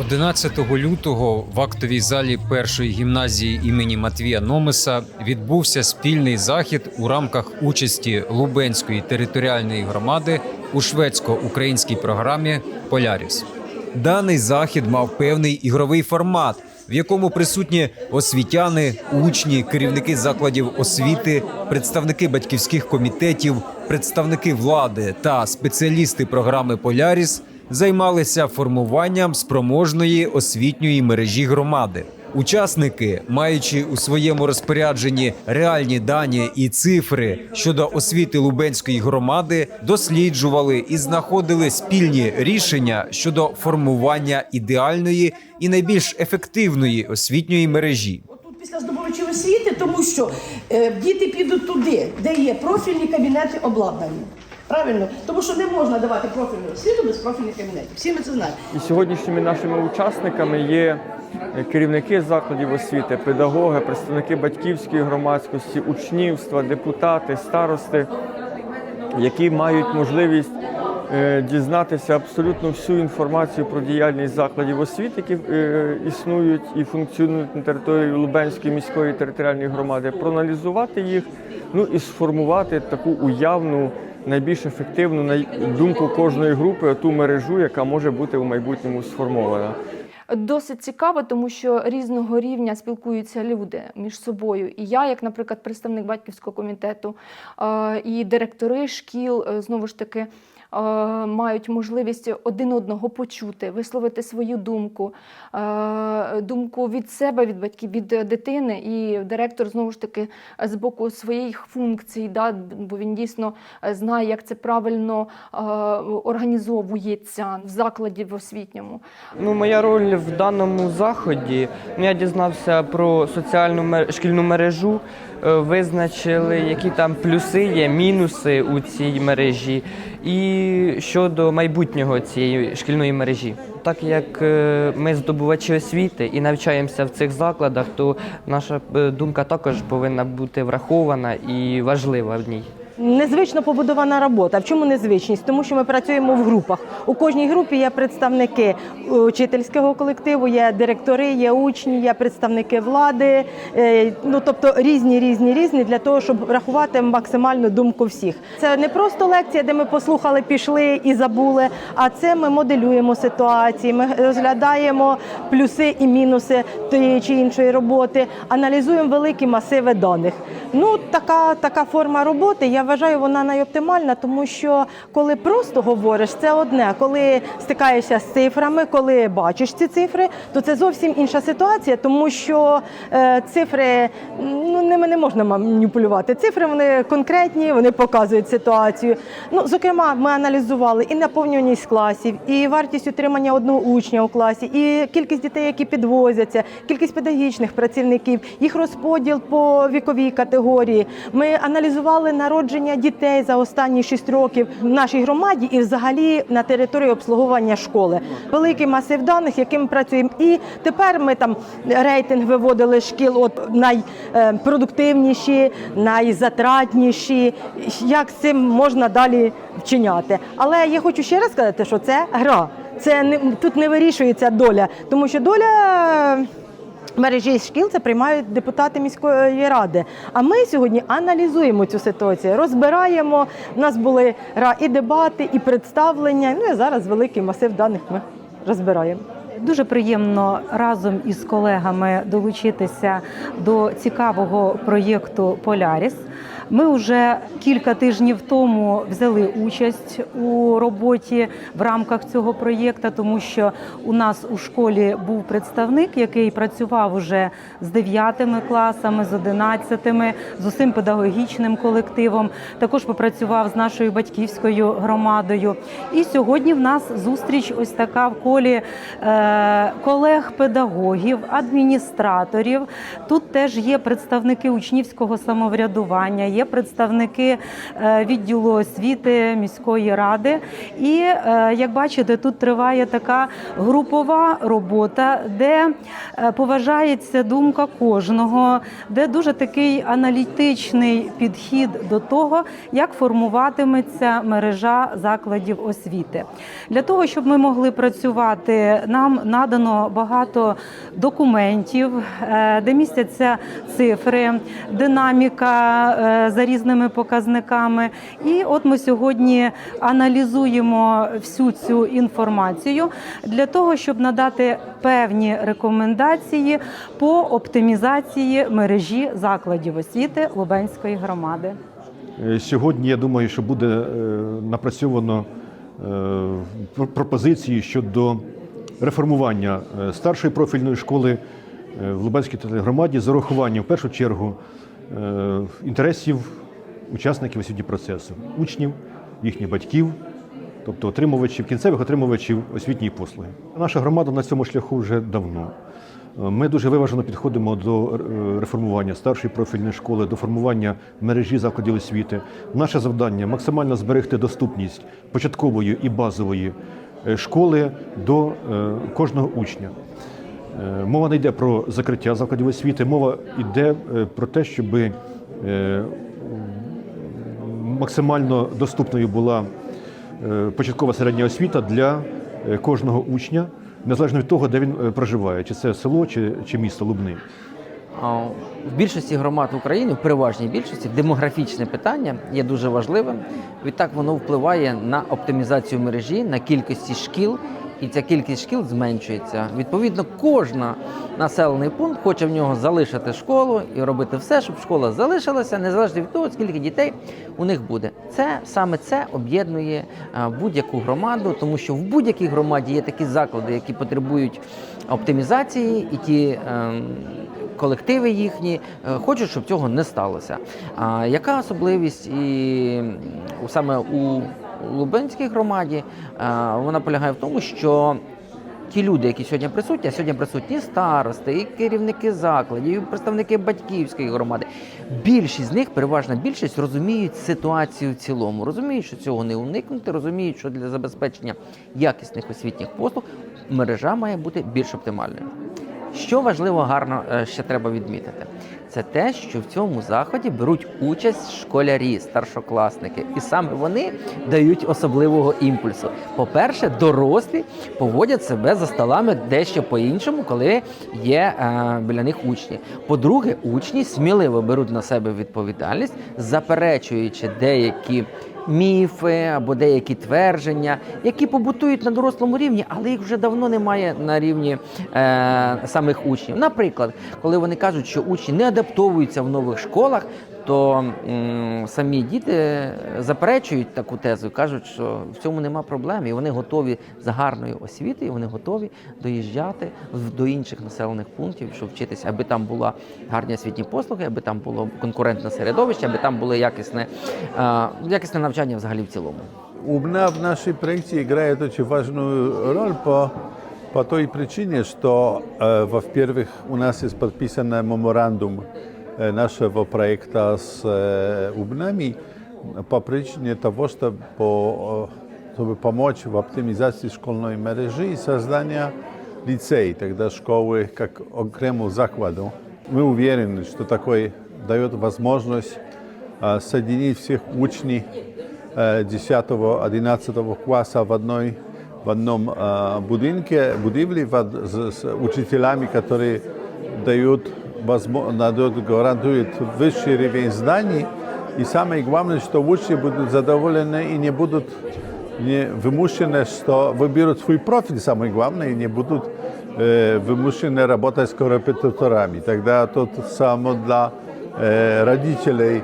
11 лютого в актовій залі першої гімназії імені Матвія Номеса відбувся спільний захід у рамках участі Лубенської територіальної громади у шведсько-українській програмі Поляріс. Даний захід мав певний ігровий формат, в якому присутні освітяни, учні, керівники закладів освіти, представники батьківських комітетів, представники влади та спеціалісти програми Поляріс займалися формуванням спроможної освітньої мережі громади. Учасники, маючи у своєму розпорядженні реальні дані і цифри щодо освіти Лубенської громади, досліджували і знаходили спільні рішення щодо формування ідеальної і найбільш ефективної освітньої мережі. Тут після здобувачів освіти, тому що е, діти підуть туди, де є профільні кабінети обладнані. Правильно? Тому що не можна давати профільну освіту без профільних кабінетів. Всі ми це знаємо. І сьогоднішніми нашими учасниками є е, керівники закладів освіти, педагоги, представники батьківської громадськості, учнівства, депутати, старости, які мають можливість е, дізнатися абсолютно всю інформацію про діяльність закладів освіти, які е, існують і функціонують на території Лубенської міської територіальної громади, проаналізувати їх, ну і сформувати таку уявну. Найбільш ефективну думку кожної групи ту мережу, яка може бути у майбутньому сформована. Досить цікаво, тому що різного рівня спілкуються люди між собою. І я, як, наприклад, представник батьківського комітету, і директори шкіл е, знову ж таки. Мають можливість один одного почути, висловити свою думку, думку від себе, від батьків, від дитини, і директор знову ж таки з боку своїх функцій, да, бо він дійсно знає, як це правильно організовується в закладі в освітньому. Ну, моя роль в даному заході. ну, Я дізнався про соціальну шкільну мережу, е, визначили, які там плюси є, мінуси у цій мережі, і щодо майбутнього цієї шкільної мережі. Так як е, ми здобувачі освіти і навчаємося в цих закладах, то наша е, думка також повинна бути врахована і важлива в ній. Незвично побудована робота. В чому незвичність? Тому що ми працюємо в групах. У кожній групі є представники учительського колективу, є директори, є учні, є представники влади. е, Ну тобто різні, різні, різні для того, щоб врахувати максимальну думку всіх. Це не просто лекція, де ми послухали, пішли і забули. А це ми моделюємо ситуації, ми розглядаємо плюси і мінуси тієї чи іншої роботи, аналізуємо великі масиви даних. Ну така, така форма роботи. Я вважаю, вона найоптимальна, тому що коли просто говориш, це одне. Коли стикаєшся з цифрами, коли бачиш ці цифри, то це зовсім інша ситуація, тому що е, цифри ну ними не можна маніпулювати. Цифри вони конкретні, вони показують ситуацію. Ну, зокрема, ми аналізували і наповнюваність класів, і вартість утримання одного учня у класі, і кількість дітей, які підвозяться, кількість педагогічних працівників, їх розподіл по віковій категорії. Ми аналізували народження дітей за останні 6 років в нашій громаді і взагалі на території обслуговування школи. Великий масив даних, яким працюємо. І тепер ми там рейтинг виводили шкіл, от найпродуктивніші, найзатратніші. Як з цим можна далі вчиняти? Але я хочу ще раз сказати, що це гра. Це не тут не вирішується доля, тому що доля мережі шкіл це приймають депутати міської ради. А ми сьогодні аналізуємо цю ситуацію, розбираємо. У нас були і дебати, і представлення. Ну і зараз великий масив даних ми розбираємо. Дуже приємно разом із колегами долучитися до цікавого проєкту Поляріс. Ми вже кілька тижнів тому взяли участь у роботі в рамках цього проєкту, тому що у нас у школі був представник, який працював уже з 9 класами, з 11, з усім педагогічним колективом. Також попрацював з нашою батьківською громадою. І сьогодні в нас зустріч ось така в колі е, колег-педагогів, адміністраторів. Тут теж є представники учнівського самоврядування, є представники е, відділу освіти міської ради. І е, як бачите, тут триває така групова робота, де е, поважається думка кожного, де дуже такий аналітичний підхід до того, як формуватиметься мережа закладів освіти. Для того, щоб ми могли працювати, нам надано багато документів, де містяться цифри, динаміка за різними показниками. І от ми сьогодні аналізуємо всю цю інформацію для того, щоб надати певні рекомендації по оптимізації мережі закладів освіти Лубенської громади. Е, Сьогодні я думаю, що буде е, напрацьовано е, пропозиції щодо реформування старшої профільної школи в Лубенській телегромаді з урахуванням в першу чергу інтересів учасників освітнього процесу, учнів, їхніх батьків, тобто отримувачів, кінцевих отримувачів освітньої послуги. Наша громада на цьому шляху вже давно. Ми дуже виважено підходимо до е, реформування старшої профільної школи, до формування мережі закладів освіти. Наше завдання максимально зберегти доступність початкової і базової е, школи до е, кожного учня. Е, Мова не йде про закриття закладів освіти, мова йде е, про те, щоб максимально доступною була е, початкова середня освіта для е, кожного учня, незалежно від того, де він е, проживає, чи це село, чи, чи місто Лубни. В більшості громад в Україні, в переважній більшості, демографічне питання є дуже важливим. Відтак воно впливає на оптимізацію мережі, на кількості шкіл, і ця кількість шкіл зменшується. Відповідно, кожна населений пункт хоче в нього залишити школу і робити все, щоб школа залишилася, незалежно від того, скільки дітей у них буде. Це саме це об'єднує будь-яку громаду, тому що в будь-якій громаді є такі заклади, які потребують оптимізації, і ті. ем, колективи їхні е, хочуть, щоб цього не сталося. А яка особливість і саме у Лубенській громаді? е, Вона полягає в тому, що ті люди, які сьогодні присутні, а сьогодні присутні старости, і керівники закладів, і представники батьківської громади. Більшість з них, переважна більшість, розуміють ситуацію в цілому, розуміють, що цього не уникнути, розуміють, що для забезпечення якісних освітніх послуг мережа має бути більш оптимальною. Що важливо гарно е, ще треба відмітити, це те, що в цьому заході беруть участь школярі, старшокласники, і саме вони дають особливого імпульсу. По-перше, дорослі поводять себе за столами дещо по-іншому, коли є е, біля них учні. По-друге, учні сміливо беруть на себе відповідальність, заперечуючи деякі міфи або деякі твердження, які побутують на дорослому рівні, але їх вже давно немає на рівні е, самих учнів. Наприклад, коли вони кажуть, що учні не адаптовуються в нових школах, то м, самі діти заперечують таку тезу, і кажуть, що в цьому нема проблем, і вони готові за гарною освітою, вони готові доїжджати в- до інших населених пунктів, щоб вчитися, аби там була гарні освітні послуги, аби там було конкурентне середовище, аби там було якісне, е, якісне навчання взагалі в цілому. Убна в нашей проекте играет очень важную роль по, по той причине, что, э, во-первых, у нас есть подписан меморандум э, нашего проекта с э, Убнами по причине того, что по, э, чтобы помочь в оптимизации школьной мережи и создания лицей, тогда школы как окрему закладу. Мы уверены, что такой дает возможность э, соединить всех учней 10-11 класса в одной в одном э, будинке, будивле с учителями, которые дают, возможно, дают, гарантуют высший уровень знаний. И самое главное, что учни будут задоволены и не будут не вымушены, что выберут свой профиль, самое главное, и не будут э, вымушены работать с коррепетиторами. Тогда тут само для э, родителей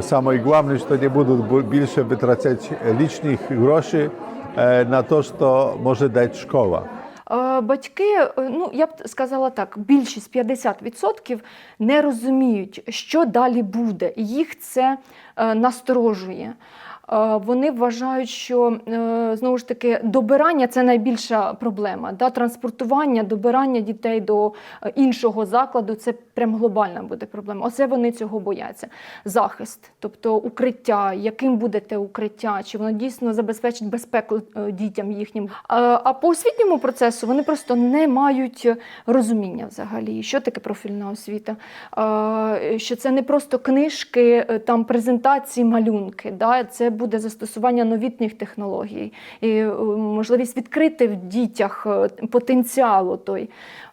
самое главное, что не будут бу- больше вытрачать лишних грошей э, на то, что может дать школа. Е, Батьки, е, ну я б сказала так, більшість 50% не розуміють, що далі буде. Їх це е, насторожує. Вони вважають, що е, знову ж таки добирання це найбільша проблема. Да? Транспортування, добирання дітей до е, іншого закладу це прям глобальна буде проблема. Оце вони цього бояться. Захист, тобто укриття, яким буде те укриття, чи воно дійсно забезпечить безпеку е, дітям їхнім. А по освітньому процесу вони просто не мають розуміння взагалі, що таке профільна освіта, що це не просто книжки, там презентації, малюнки. Да? Це буде застосування новітніх технологій, і е, можливість відкрити в дітях е, потенціалу той.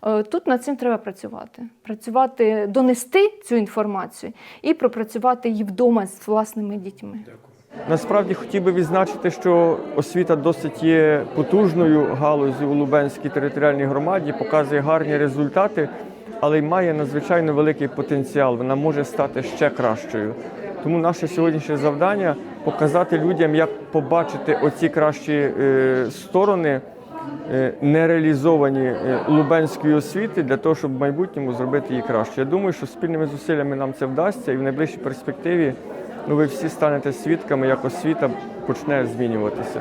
Е, Тут над цим треба працювати. Працювати, донести цю інформацію і пропрацювати її вдома з власними дітьми. Насправді хотів би відзначити, що освіта досить є потужною галузю у Лубенській територіальній громаді, показує гарні результати, але й має надзвичайно великий потенціал. Вона може стати ще кращою. Тому наше сьогоднішнє завдання показати людям, як побачити оці кращі е, сторони е, нереалізовані е, лубенської освіти для того, щоб в майбутньому зробити її краще. Я думаю, що спільними зусиллями нам це вдасться, і в найближчій перспективі ну, ви всі станете свідками, як освіта почне змінюватися.